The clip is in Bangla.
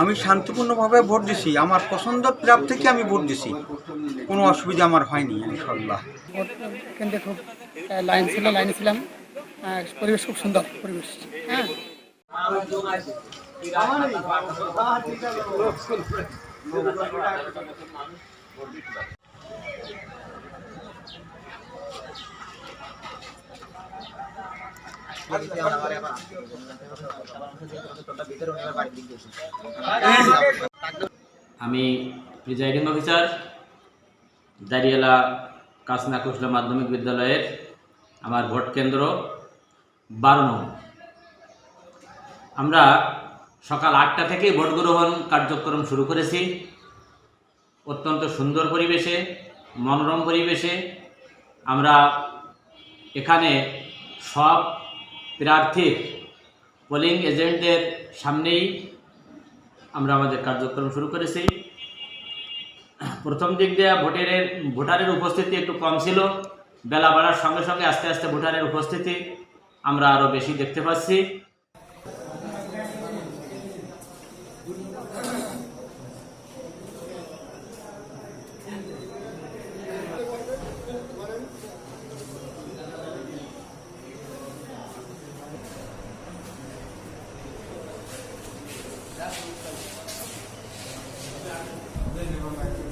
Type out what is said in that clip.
আমি শান্তিপূর্ণভাবে ভোট দিছি। আমার পছন্দ থেকে আমি ভোট দিছি। কোনো অসুবিধা আমার হয়নি ইনশাল্লাহ কেন্দ্রে খুব লাইন ছিল, লাইনে ছিলাম। পরিবেশ খুব সুন্দর পরিবেশ। হ্যাঁ। আমি প্রিজাইডিং অফিসার দাঁড়িয়ালা কাসনা কুশলা মাধ্যমিক বিদ্যালয়ের আমার ভোট কেন্দ্র বারো আমরা সকাল আটটা থেকে ভোট গ্রহণ কার্যক্রম শুরু করেছি। অত্যন্ত সুন্দর পরিবেশে, মনোরম পরিবেশে আমরা এখানে সব প্রার্থীর পোলিং এজেন্টদের সামনেই আমরা আমাদের কার্যক্রম শুরু করেছি। প্রথম দিক দিয়ে ভোটারের ভোটারের উপস্থিতি একটু কম ছিল। বেলা বাড়ার সঙ্গে সঙ্গে আস্তে আস্তে ভোটারের উপস্থিতি আমরা আরও বেশি দেখতে পাচ্ছি। cinema magic.